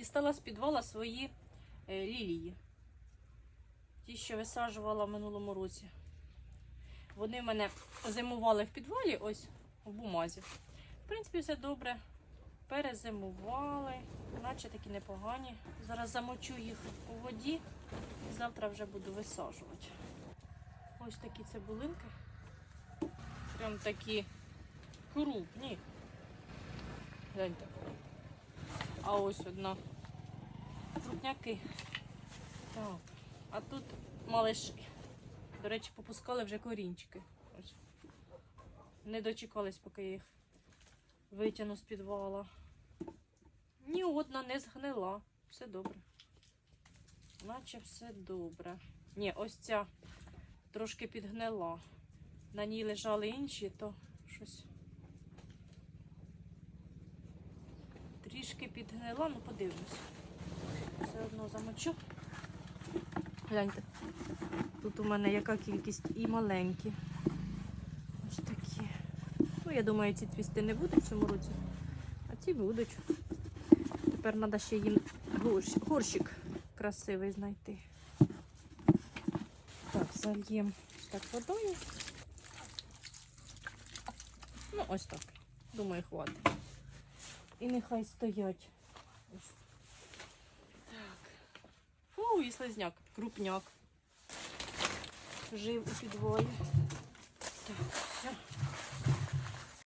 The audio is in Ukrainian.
Дістала з підвала свої е, лілії. Ті, що висаджувала в минулому році. Вони в мене зимували в підвалі, ось в бумазі. В принципі, все добре. Перезимували, наче такі непогані. Зараз замочу їх у воді і завтра вже буду висаджувати. Ось такі цибулинки. Прям такі крупні. Гляньте. А ось одна. Крупняки. Так. А тут малиші. До речі, попускали вже корінчики. Не дочекались, поки я їх витягну з підвала. Ні одна не згнила. Все добре. Наче все добре. Ні, ось ця трошки підгнила. На ній лежали інші, то щось трішки підгнила, ну подивимось. Все одно замочу. Гляньте. Тут у мене яка кількість і маленькі. Ось такі. Ну, я думаю, ці цвісти не будуть в цьому році, а ці будуть. Тепер треба ще їм горщ, горщик красивий знайти. Так, зальємо так водою. Ну, ось так. Думаю, хватить. І нехай стоять. Ось. Так. Фу, і слизняк, крупняк. Жив у підвалі.